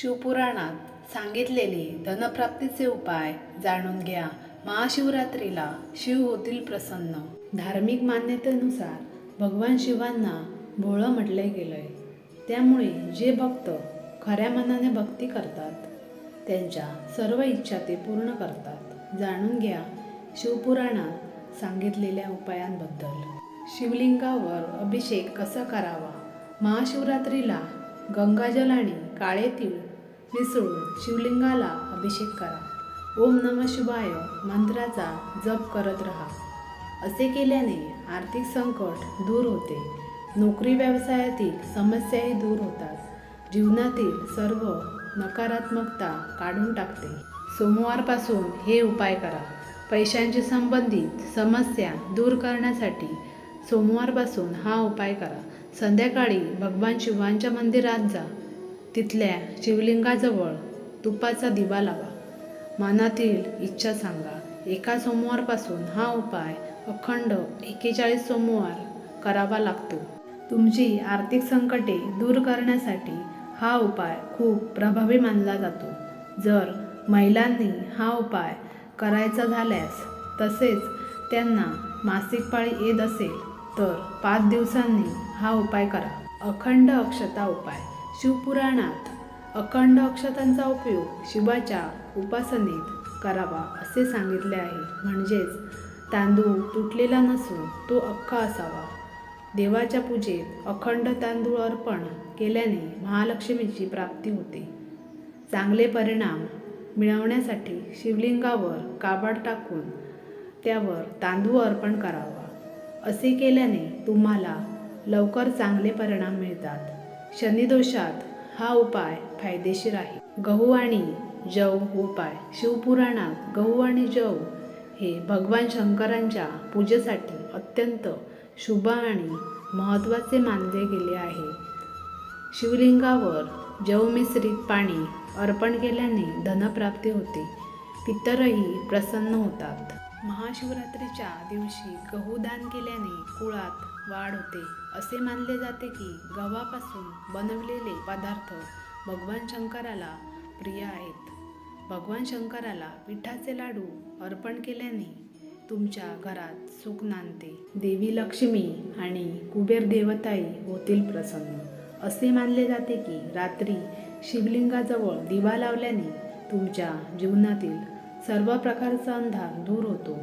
शिवपुराणात सांगितलेले धनप्राप्तीचे उपाय जाणून घ्या. महाशिवरात्रीला शिव होतील प्रसन्न. धार्मिक मान्यतेनुसार भगवान शिवांना भोळं म्हटले गेलंय. त्यामुळे जे भक्त खऱ्या मनाने भक्ती करतात त्यांच्या सर्व इच्छा ते पूर्ण करतात. जाणून घ्या शिवपुराणात सांगितलेल्या उपायांबद्दल. शिवलिंगावर अभिषेक कसा करावा? महाशिवरात्रीला गंगाजल आणि काळे तीळ मिसळून शिवलिंगाला अभिषेक करा. ओम नम शिवाय मंत्राचा जप करत राहा. असे केल्याने आर्थिक संकट दूर होते. नोकरी व्यवसायातील समस्याही दूर होतात. जीवनातील सर्व नकारात्मकता काढून टाकते. सोमवारपासून हे उपाय करा. पैशांशी संबंधित समस्या दूर करण्यासाठी सोमवारपासून हा उपाय करा. संध्याकाळी भगवान शिवांच्या मंदिरात जा. तिथल्या शिवलिंगाजवळ तुपाचा दिवा लावा. मनातील इच्छा सांगा एका सोमवारपासून हा उपाय अखंड एकेचाळीस सोमवार करावा लागतो. तुमची आर्थिक संकटे दूर करण्यासाठी हा उपाय खूप प्रभावी मानला जातो. जर महिलांनी हा उपाय करायचा झाल्यास तसेच त्यांना मासिक पाळी येत असेल तर पाच दिवसांनी हा उपाय करा. अखंड अक्षता उपाय. शिवपुराणात अखंड अक्षतांचा उपयोग शिवाच्या उपासनेत करावा असे सांगितले आहे. म्हणजेच तांदूळ तुटलेला नसून तो अख्खा असावा. देवाच्या पूजेत अखंड तांदूळ अर्पण केल्याने महालक्ष्मीची प्राप्ती होते. चांगले परिणाम मिळवण्यासाठी शिवलिंगावर काबाड टाकून त्यावर तांदूळ अर्पण करावा. असे केल्याने तुम्हाला लवकर चांगले परिणाम मिळतात. शनिदोषात हा उपाय फायदेशीर आहे. गहू आणि जव उपाय शिवपुराणात गहू आणि जव हे भगवान शंकरांच्या पूजेसाठी अत्यंत शुभ आणि महत्त्वाचे मानले गेले आहे. शिवलिंगावर जव मिश्रित पाणी अर्पण केल्याने धनप्राप्ती होते. पितरही प्रसन्न होतात. महाशिवरात्रीच्या दिवशी गहू दान केल्याने कुळात वाढ होते. असे मानले जाते की गव्हापासून बनवलेले पदार्थ भगवान शंकराला प्रिय आहेत. भगवान शंकराला पिठाचे लाडू अर्पण केल्याने तुमच्या घरात सुख नांदते. देवी लक्ष्मी आणि कुबेर देवताई होतील प्रसन्न. असे मानले जाते की रात्री शिवलिंगाजवळ दिवा लावल्याने तुमच्या जीवनातील सर्व प्रकारचा अंधार दूर होतो.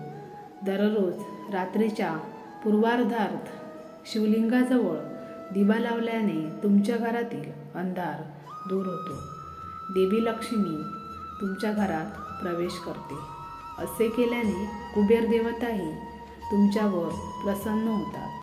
दररोज रात्रीच्या पूर्वार्धार्थ शिवलिंगाजवळ दिवा लावल्याने तुमच्या घरातील अंधार दूर होतो. देवी लक्ष्मी तुमच्या घरात प्रवेश करते. असे केल्याने कुबेर देवताही तुमच्यावर प्रसन्न होतात.